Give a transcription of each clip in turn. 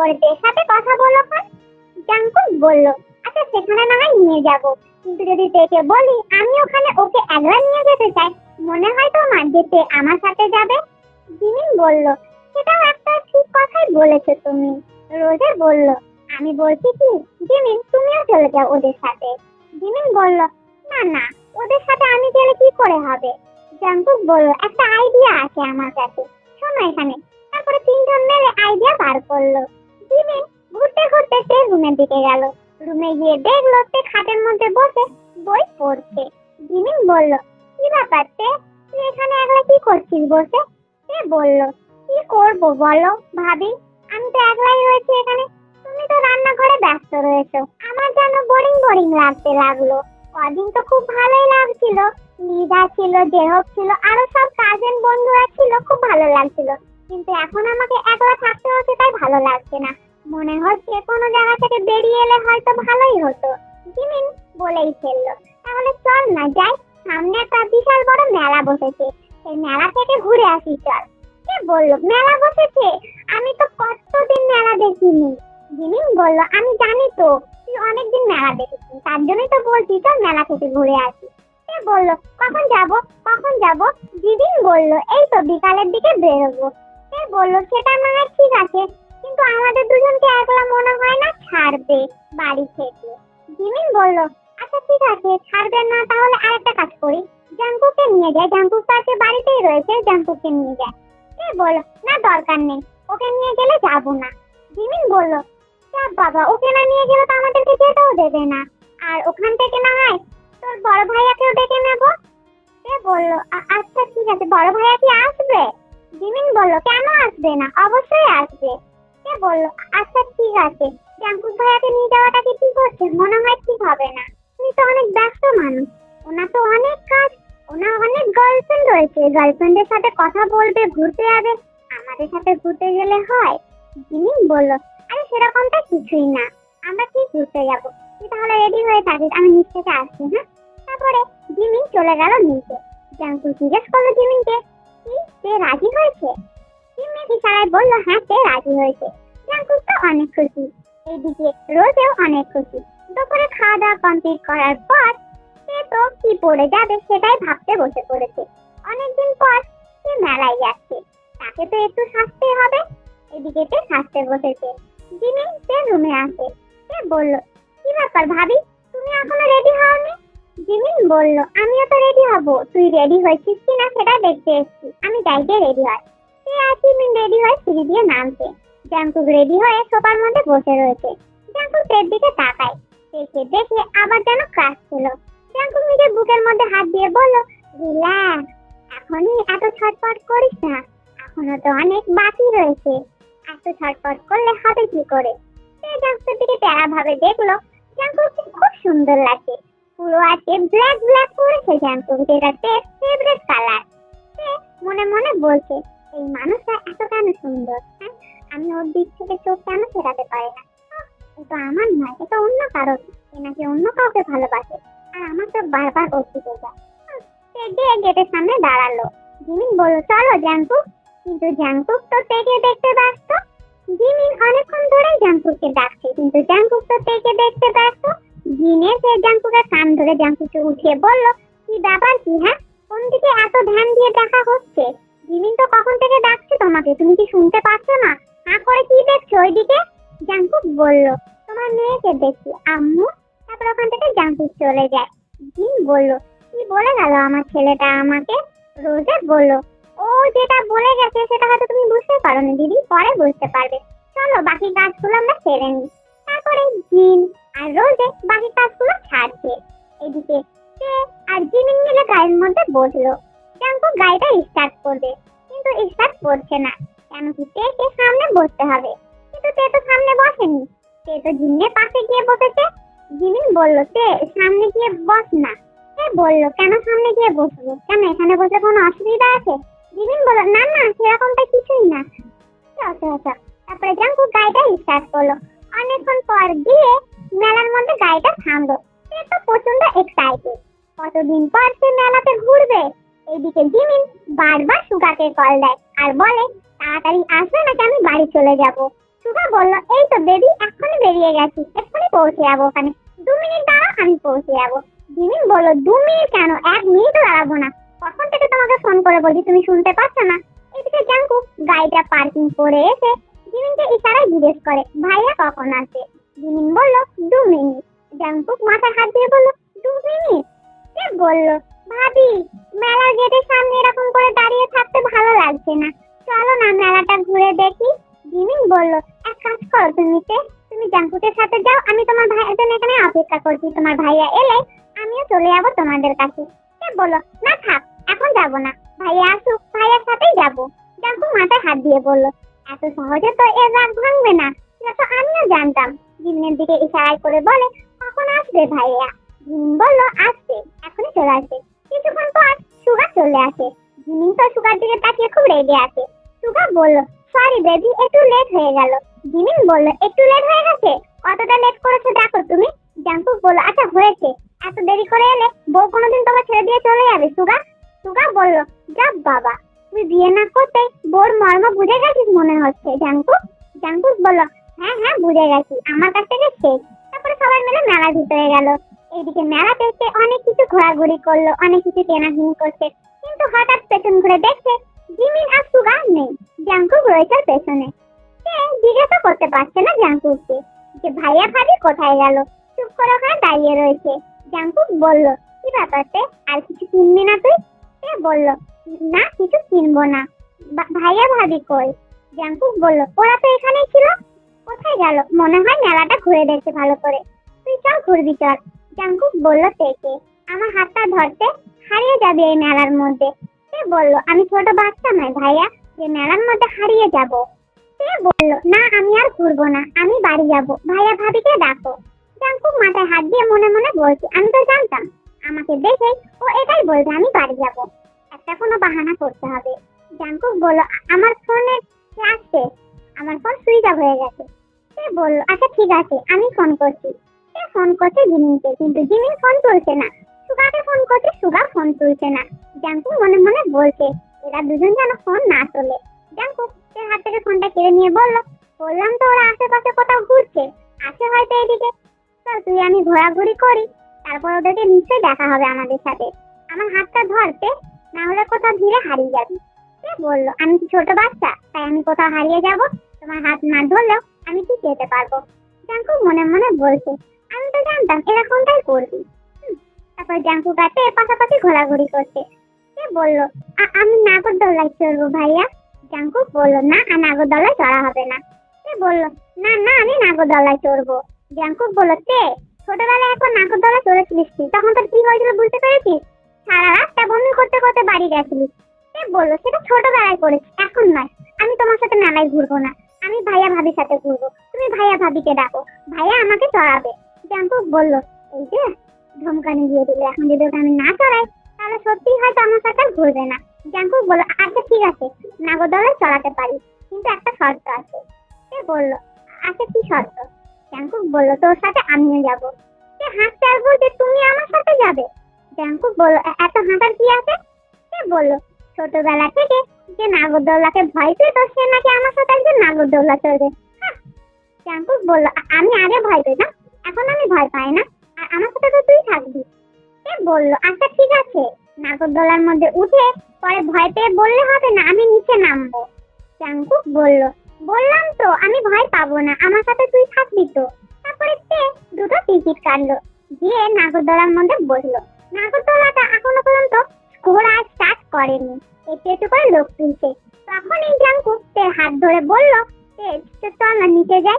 তারপরে সাথে কথা বলো জাঙ্কুক বলল আচ্ছা সেখানে না হয় নিয়ে যাব। কিন্তু যদি তেকে বলি, আমি ওখানে ওকে একলা নিয়ে যেতে চাই। মনে হয় তোমার যে আমার সাথে যাবে? জিমিন বলল, সেটাও একটা ঠিক কথাই বলেছ তুমি। রোজে বলল, আমি বলছি কি, জিমিন, তুমিও চলে যাও ওদের সাথে। জিমিন বলল, না না, ওদের সাথে আমি গেলে কি করে হবে? জাঙ্কুক বলল, একটা আইডিয়া আছে আমার কাছে। শোনো এখানে। তারপরে তিনজন মিলে আইডিয়া বার করল। ঘুরতে ঘুরতে সে রুমের দিকে গেল। রুমে গিয়ে দেখল সে খাটের মধ্যে বসে বই পড়ছে। জিমিন বলল, কি ব্যাপার তে? তুই এখানে একলা কি করছিস বসে? সে বলল, কি করব বলো, ভাবি? আমি তো একলাই রয়েছি এখানে। তুমি তো রান্নাঘরে ব্যস্ত রয়েছো। আমার যেন বোরিং বোরিং লাগতে লাগল। কদিন তো খুব ভালোই লাগছিল। লিদা ছিল, জেহব ছিল, আরও সব কাজেন বন্ধুরা ছিল, খুব ভালো লাগছিল। কিন্তু এখন আমাকে একলা থাকতে হচ্ছে, তাই ভালো লাগছে না। মনে হচ্ছে কোনো জায়গা থেকে বেরিয়ে এলে হয়তো ভালোই হতো। জিমিন বলেই ফেলল, তাহলে চল না যাই, সামনে একটা বিশাল বড় মেলা বসেছে। সেই মেলা থেকে ঘুরে আসি, চল। কে বলল, মেলা বসেছে? আমি তো কতদিন মেলা দেখিনি। জিমিন বলল, আমি জানি তো, তুই অনেকদিন মেলা দেখেছিস, তার জন্যই তো বলছি, চল মেলা থেকে ঘুরে আসি। সে বলল, কখন যাব কখন যাব? জিদিন বলল, এই তো বিকালের দিকে বেরোবো। সে বলল, সেটা না হয় ঠিক ছাড়বে বাড়ি থেকে। জিমিন বলল আচ্ছা ঠিক আছে ছাড়বে না, তাহলে আরেকটা কাজ করি। জাঙ্কুকে নিয়ে যায় জাঙ্কুক আছে বাড়িতেই রয়েছে জাঙ্কুকে নিয়ে যায় সে বলল, না, দরকার নেই, ওকে নিয়ে গেলে যাব না। জিমিন বলল, যা বাবা, ওকে না নিয়ে গেলে তো আমাদেরকে যেতেও দেবে না। আর ওখান থেকে না হয় তোর বড় ভাইয়াকেও ডেকে নেব? সে বলল আচ্ছা ঠিক আছে, বড় ভাইয়া কি আসবে? জিমিন বলল, কেন আসবে না? অবশ্যই আসবে। সে বলল আচ্ছা ঠিক আছে। জাঙ্কুক ভাইয়াকে নিয়ে যাওয়াটা কি ঠিক হচ্ছে? মনে হয় ঠিক হবে না। উনি তো অনেক ব্যস্ত মানুষ। ওনার তো অনেক কাজ, ওনার অনেক গার্লফ্রেন্ড রয়েছে। গার্লফ্রেন্ডের সাথে কথা বলবে, ঘুরতে যাবে। আমাদের সাথে ঘুরতে গেলে হয়। জিমিন বলল, আরে, সেরকমটা কিছুই না। আমরা কি ঘুরতে যাব। তুই তাহলে রেডি হয়ে থাকিস। আমি নিচ থেকে আসছি হ্যাঁ? তারপরে জিমিন চলে গেল নিচে জাঙ্কুক জিজ্ঞেস করল জিমিনকে, কি? সে রাজি হয়েছে? জিমিন ইশারায় বলল হ্যাঁ সে রাজি হয়েছে? জাঙ্কুক তো অনেক খুশি। এইদিকে রোজেও অনেক খুশি। দুপুরে খাওয়া দাওয়া কমপ্লিট করার পর সে তো কি পড়ে যাবে সেটাই ভাবতে বসে পড়েছে। অনেকদিন পর সে মেলায় যাচ্ছে। তাকে তো একটু সাজতে হবে। এদিকে সে সাজতে বসেছে। জিমিন সে রুমে আসে সে বলল, কি ব্যাপার ভাবি? তুমি এখনও রেডি হওনি? জিমিন বলল, আমিও তো রেডি হব। তুই রেডি হয়েছিস কিনা সেটা দেখতে এসেছি। আমি চাইতে রেডি হয়। সে আর জিমিন রেডি হয়ে সিঁড়ি দিয়ে নামছে। জাঙ্কুক রেডি হয়ে সোফার মধ্যে বসে রয়েছে। জাঙ্কুক তের দিকে তাকায়। দেখে দেখে আবার যেন ক্রাশ ছিল জাঙ্কুক নিজের বুকের মধ্যে হাত দিয়ে বলল রিল্যাক্স এখনই এত ছটপট করিস না। এখনও তো অনেক বাকি রয়েছে। এত ছটপট করলে হবে কি করে? সে জাঙ্কুকের দিকে তেরা ভাবে দেখল জাঙ্কুককে খুব সুন্দর লাগে পুরো আছে ব্ল্যাক ব্ল্যাক করেছে জাঙ্কুক যেটা তের ফেভারিট কালার সে মনে মনে বলছে, এই মানুষটা এত কেন সুন্দর? আমি ওর দিক থেকে চোখ কেন ফেরাতে পারি না। এটা আমার নয় এটা অন্য কারও এ নাকি অন্য কাউকে ভালোবাসে। আর আমার তো বারবার ওর যায়। সে গিয়ে গেটের সামনে দাঁড়াল। জিমিন বলল, চলো জাঙ্কুক কিন্তু জাঙ্কুক তো তেকে দেখতে ব্যস্ত। জিমিন অনেকক্ষণ ধরেই জাঙ্কুককে ডাকছে। কিন্তু জাঙ্কুক তো তেকে দেখতে ব্যস্ত। জিনে সে জাঙ্কুকের কান ধরে জাঙ্কুককে উঠিয়ে বলল, কি ব্যাপার কি হ্যাঁ? কোন দিকে এত ধ্যান দিয়ে দেখা হচ্ছে? বলল, তোমার মেয়েকে দেখছি আম্মু? তারপর ওখান থেকে জাঙ্কুক চলে যায়। জিন বলল, কি বলে গেল আমার ছেলেটা আমাকে? রোজে বলল, ও যেটা বলে গেছে সেটা হয়তো তুমি বুঝতে পারোনি, দিদি, পরে বুঝতে পারবে। চলো, বাকি কাজগুলো আমরা সেরে নিই। তারপরে জিন আর রোজে বাকি কাজগুলো ছাড়ছে। এদিকে সে আর জিমিন মিলে গাড়ির মধ্যে বসল। জাঙ্কুক গাড়িটা স্টার্ট করবে, কিন্তু স্টার্ট করছে না। কেন কি সামনে বসতে হবে। কিন্তু তে তো সামনে বসেনি। তে তো পাশে গিয়ে বসেছে। জিমিন বলল সামনে গিয়ে বস না। সে বলল, কেন সামনে গিয়ে বসবো? কেন এখানে বসে কোনো অসুবিধা আছে? জিমিন বলল, না না, সেরকমটা কিছুই না। আচ্ছা আচ্ছা তারপরে জাঙ্কুক গাড়িটা স্টার্ট করল। অনেকক্ষণ পর দিয়ে মেলার মধ্যে গাড়িটা থামলো। সে তো প্রচণ্ড এক্সাইটেড কতদিন পর সে মেলাতে ঘুরবে? এইদিকে জিমিন বারবার সুগাকে কল দেয় আর বলে, তাড়াতাড়ি আসবে নাকি আমি বাড়ি চলে যাব? সুগা বলল, এই তো বেবি, এক্ষুনি বেরিয়ে গেছি। এক্ষুনি পৌঁছে যাব ওখানে। দু মিনিট দাঁড়াও, আমি পৌঁছে যাব। জিমিন বলল, দু মিনিট কেন? এক মিনিটও দাঁড়াবো না। কখন থেকে তোমাকে ফোন করে বলছি, তুমি শুনতে পাচ্ছ না? এদিকে জাঙ্কু গাড়িটা পার্কিং করে এসে জিমিনকে ইশারায় জিজ্ঞেস করে, ভাইয়া কখন আসবে? জিমিন বলল, দু মিনিট। জাঙ্কুক মাথায় হাত দিয়ে বলল, দু মিনিট? সে বলল, ভাবি, মেলার গেটের সামনে এরকম করে দাঁড়িয়ে থাকতে ভালো লাগছে না। চলো না মেলাটা ঘুরে দেখি। জিমিন বলল এক কাজ কর তুমি তে, তুমি জাঙ্কুকের সাথে যাও আমি তোমার ভাইয়ের জন্য এখানে অপেক্ষা করছি। তোমার ভাইয়া এলে আমিও চলে যাব তোমাদের কাছে। সে বলল না থাক এখন যাব না। ভাইয়া আসুক ভাইয়ার সাথেই যাব। জাঙ্কু মাথায় হাত দিয়ে বলল এত সহজে তো এর রাগ ভাঙবে না সেটা তো আমিও জানতাম। জিমিনের দিকে ইশারায় করে বলে কখন আসবে ভাইয়া? জিমিন বলল আসবে এখনই চলে আসবে। কিছুক্ষণ পর সুগা চলে আসে। জিমিন তো সুগার দিকে তাকিয়ে খুব রেগে আছে। সুগা বলল সরি বেবি একটু লেট হয়ে গেল। জিমিন বলল, একটু লেট হয়ে গেছে? কতটা লেট করেছ দেখো তুমি? জাঙ্কুক বলল আচ্ছা হয়েছে। এত দেরি করে এলে বউ কোনোদিন তোমার ছেড়ে দিয়ে চলে যাবে, সুগা? সুগা বলল, যা বাবা, তুই বিয়ে না করতে বোর মর্ম বুঝে গেছিস মনে হচ্ছে জাঙ্কুক জাঙ্কুক বলল হ্যাঁ হ্যাঁ বুঝে গেছি, আমার কাছ থেকে শেখ। তারপরে সবাই মিলে মেলার ভিতরে গেল। এইদিকে মেলা এসে অনেক কিছু ঘোরাঘুরি করল, অনেক কিছু কেনাকিনি করছে। কিন্তু হঠাৎ পেছন ঘুরে দেখছে জিমিন আর সুগা নেই। জাঙ্কুক রয়েছে পেছনে। সে জিজ্ঞাসা করতে পারছে না জাঙ্কুককে যে ভাইয়া ভাবি কোথায় গেল? চুপ করে ওখানে দাঁড়িয়ে রয়েছে। জাঙ্কুক বলল, কি ব্যাপারতে আর কিছু কিনবি না তুই? সে বলল, না, কিছু কিনবো না। ভাইয়া ভাবি কই? জাঙ্কুক বলল, ওরা তো এখানেই ছিল। কোথায় গেল? মনে হয় মেলাটা ঘুরে দেখছে ভালো করে। তুই চল ঘুরবি, চল। জাঙ্কুক বলল তেকে আমার হাতটা ধরতে হারিয়ে যাবে এই মেলার মধ্যে। সে বলল, আমি ছোট বাচ্চা নয় ভাইয়া। যে মেলার মধ্যে হারিয়ে যাব। সে বলল, না, আমি আর ঘুরবো না, আমি বাড়ি যাব। ভাইয়া ভাবিকে ডাকো। জাঙ্কুক মাথায় হাত দিয়ে মনে মনে বলছে, আমি তো জানতাম। আমাকে দেখে ও এটাই বলবে, আমি বাড়ি যাব। একটা কোনো বাহানা করতে হবে। জাঙ্কুক বলল, আমার ফোনে ক্লাস আমার ফোন সুইচ অফ হয়ে গেছে। সে বলল আচ্ছা ঠিক আছে, আমি ফোন করছি। সে ফোন করছে জিমিনকে, কিন্তু জিমিন ফোন তুলছে না। সুগাকে ফোন করছে, সুগা ফোন তুলছে না। জাঙ্কুক মনে মনে বলছে এরা দুজন যেন ফোন না তোলে। জাঙ্কুক সে হাত থেকে ফোনটা কেড়ে নিয়ে বলল, বললাম তো ওরা আশেপাশে কোথাও ঘুরছে। আসে হয়তো এদিকে। চল তুই, আমি ঘোরাঘুরি করি। তারপর ওদেরকে নিশ্চয়ই দেখা হবে আমাদের সাথে। আমার হাতটা ধরতে না হলে কোথাও ধীরে হারিয়ে যাবি। সে বলল, আমি কি ছোট বাচ্চা? তাই আমি কোথাও হারিয়ে যাব? তোমার হাত না ধরলেও আমি ঠিক যেতে পারব? জাঙ্কু মনে মনে বলছে, আমি তো জানতাম এরকমটাই করবি। তারপর জাঙ্কু গাছে পাশাপাশি ঘোরাঘুরি করছে। সে বলল, "আ- আমি নাগরদোলায় চড়বো ভাইয়া। জাঙ্কু বলল, না নাগরদোলায় চড়া হবে না। সে বলল, না না, আমি নাগরদোলায় চড়বো। জাঙ্কুক বলল, তে, ছোটবেলায় একবার নাগরদোলা চড়েছিলিস তুই তখন তোর কি হয়েছিল বুঝতে পেরেছিস? সারা রাতটা বমি করতে করতে বাড়ি গেছিলিস। সে বলল, সেটা ছোটবেলায় করেছি, এখন নয়। আমি তোমার সাথে মেলায় ঘুরবো না। আমি ভাইয়া ভাবির সাথে ঘুরবো। তুমি ভাইয়া ভাবিকে ডাকো। ভাইয়া আমাকে চড়াবে। জাঙ্কুক বলল, এই যে, ধমকানি দিয়ে দিলে। এখন যদি ওটা আমি না চড়াই তাহলে সত্যি হয়তো আমার সাথে ঘুরবে না। জাঙ্কুক বলল আচ্ছা ঠিক আছে নাগরদোলায় চড়াতে পারি। কিন্তু একটা শর্ত আছে। সে বলল আচ্ছা কি শর্ত? জাঙ্কুক বলল, তোর সাথে আমিও যাব। সে হাসতে আর বলছে তুমি আমার সাথে যাবে? জাঙ্কুক বলল, "এ- এত হাঁটার কি আছে? সে বলল, ছোটবেলা থেকে যে নাগরদোল্লাকে ভয় পেত, সে নাকি আমার সাথে একজন নাগরদোল্লা চলবে। জাঙ্কুক বলল, আমি আগে ভয় পেতাম, এখন আমি ভয় পাই না। আর আমার সাথে তো তুই থাকবি। সে বলল আচ্ছা ঠিক আছে। নাগরদোলার মধ্যে উঠে পরে ভয় পেয়ে বললে হবে না, আমি নিচে নামবো। জাঙ্কুক বলল, বললাম তো, আমি ভয় পাবো না, আমার সাথে তুই থাকবি তো। তারপরে সে দুটো টিকিট কাটলো গিয়ে নাগরদোলার মধ্যে বসল। নাগরদোলাটা এখনও পর্যন্ত ঘোড়া স্টার্ট করেনি, একটু একটু করে লোক তুলছে। তখন এই জাঙ্কুক সে হাত ধরে বলল চল না নিচে যাই?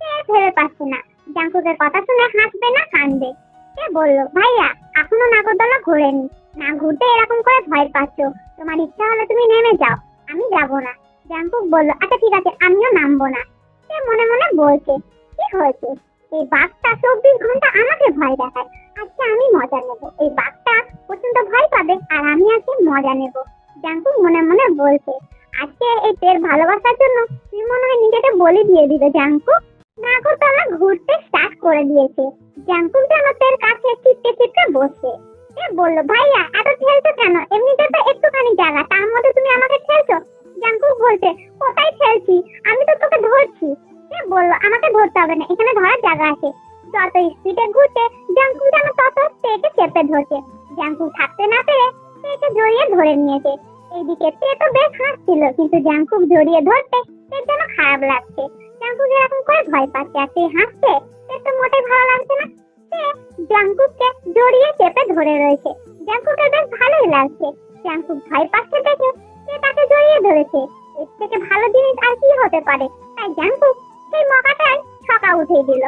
সে ভেবে পাচ্ছে না। জাঙ্কুকের কথা শুনে হাসবে না কানবে সে বলল, ভাইয়া, এখনও নাগরদোলা ঘোরেনি। না ঘুরতে এরকম করে ভয় পাচ্ছ। তোমার ইচ্ছা হলে তুমি নেমে যাও। আমি যাব না। জাঙ্কুক বলল আচ্ছা ঠিক আছে, আমিও নামবো না। সে মনে মনে বলছে, কি হয়েছে? এই বাঘটা চব্বিশ ঘণ্টা আমাকে ভয় দেখায়। আজকে আমি মজা নেব। এই বাঘটা প্রচণ্ড ভয় পাবে আর আমি আজকে মজা নেব। জাঙ্কুক মনে মনে বলছে, আজকে এই তের ভালোবাসার জন্য তুই মনে হয় নিজেকে বলি দিয়ে দিবে জাঙ্কুক নাগরতলা ঘুরতে স্টার্ট করে দিয়েছে। জাঙ্কুক যেন কাছে চিপকে চিপকে বসে। সে বলল, ভাইয়া, এত ঠেলছো কেন? এমনিতে তো একটুখানি জায়গা তার মধ্যে তুমি আমাকে ঠেলছো? জাঙ্কুক বলছে, কোথায় ঠেলছি? আমি তো তোকে ধরছি। সে বলল, আমাকে ধরতে হবে না, এখানে ধরার জায়গা আছে। যত স্পিডে ঘুরছে জাঙ্কুক যেন তত তেকে চেপে ধরছে। জাঙ্কুক থাকতে না পেরে তেকে জড়িয়ে ধরে নিয়েছে। এইদিকে তে তো বেশ হাসছিল, কিন্তু জাঙ্কুক জড়িয়ে ধরতে তের যেন খারাপ লাগছে। জাঙ্কুক এরকম করে ভয় পাচ্ছে আর তে হাসছে। তো মোটেই ভালো লাগছে না। সে জাঙ্কুককে জড়িয়ে চেপে ধরে রয়েছে। জাঙ্কুকের বেশ ভালোই লাগছে। জাঙ্কুক ভয় পাচ্ছে দেখে সে তাকে জড়িয়ে ধরেছে। এর থেকে ভালো জিনিস আর কি হতে পারে? তাই জাঙ্কুক সেই মকাটাই সকা উঠিয়ে দিল।